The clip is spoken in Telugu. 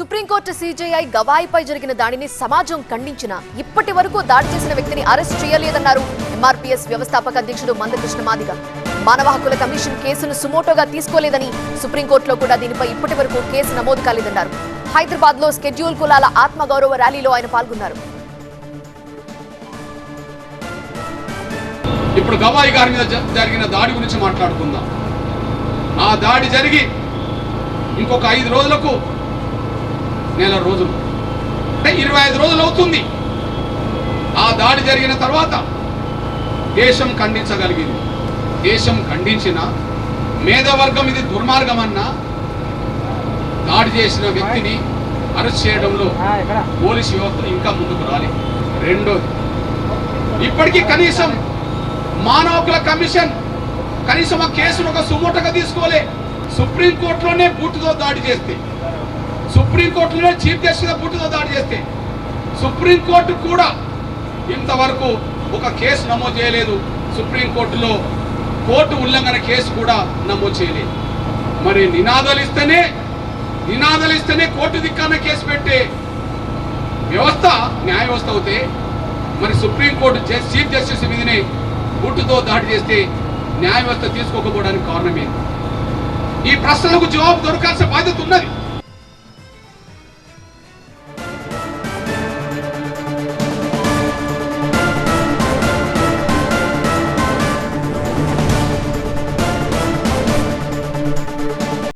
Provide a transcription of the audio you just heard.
సుప్రీంకోర్టు సీజేఐ గవాయిపై జరిగిన దాడిని సమాజం ఖండించిన ఇప్పటి వరకు దాడి చేసిన వ్యక్తిని అరెస్ట్ చేయలేదన్నారు ఎంఆర్పీఎస్ వ్యవస్థాపక అధ్యక్షుడు మందకృష్ణ మాదిగ. మానవ హక్కుల కమిషన్ కేసును సుమోటోగా తీసుకోలేదని సుప్రీంకోర్టులో కూడా దీనిపై ఇప్పటి వరకు కేసు నమోదు కాలేదన్నారు. హైదరాబాద్లో స్కెడ్యూల్ కులాల ఆత్మగౌరవ ర్యాలీలో ఆయన పాల్గొన్నారు. ఇప్పుడు గవాయి గారి మీద జరిగిన దాడి గురించి మాట్లాడుకుందాం. ఆ దాడి జరిగి ఇంకొక ఐదు రోజులకు నెల రోజులు. అంటే ఇరవై ఐదు రోజులు అవుతుంది. ఆ దాడి జరిగిన తర్వాత దేశం ఖండించగలిగింది. దేశం ఖండించిన మేధవర్గం ఇది దుర్మార్గమన్నా దాడి చేసిన వ్యక్తిని అరెస్ట్ చేయడంలో పోలీసు వ్యవస్థ ఇంకా ముందుకు రాలేదు రెండోది ఇప్పటికీ కనీసం మానవ హక్కుల కమిషన్ కనీసం ఆ కేసును ఒక సుమోటగా తీసుకోలే. సుప్రీంకోర్టులోనే బూటుతో దాడి చేస్తే సుప్రీంకోర్టులోనే చీఫ్ జస్టిస్గా బూటుతో దాడి చేస్తే సుప్రీంకోర్టు కూడా ఇంతవరకు ఒక కేసు నమోదు చేయలేదు. సుప్రీంకోర్టులో కోర్టు ఉల్లంఘన కేసు కూడా నమోదు చేయలేదు. మరి నినాదాలు ఇస్తేనే నినాదాలు ఇస్తేనే కోర్టు దిక్కాన కేసు పెట్టే వ్యవస్థ న్యాయ వ్యవస్థ అవుతే మరి సుప్రీంకోర్టు చీఫ్ జస్టిస్ మీదనే బుట్టుతో దాడి చేస్తే న్యాయ వ్యవస్థ తీసుకోకపోవడానికి కారణం ఈ ప్రశ్నలకు జవాబు దొరకాల్సిన బాధ్యత ఉన్నది.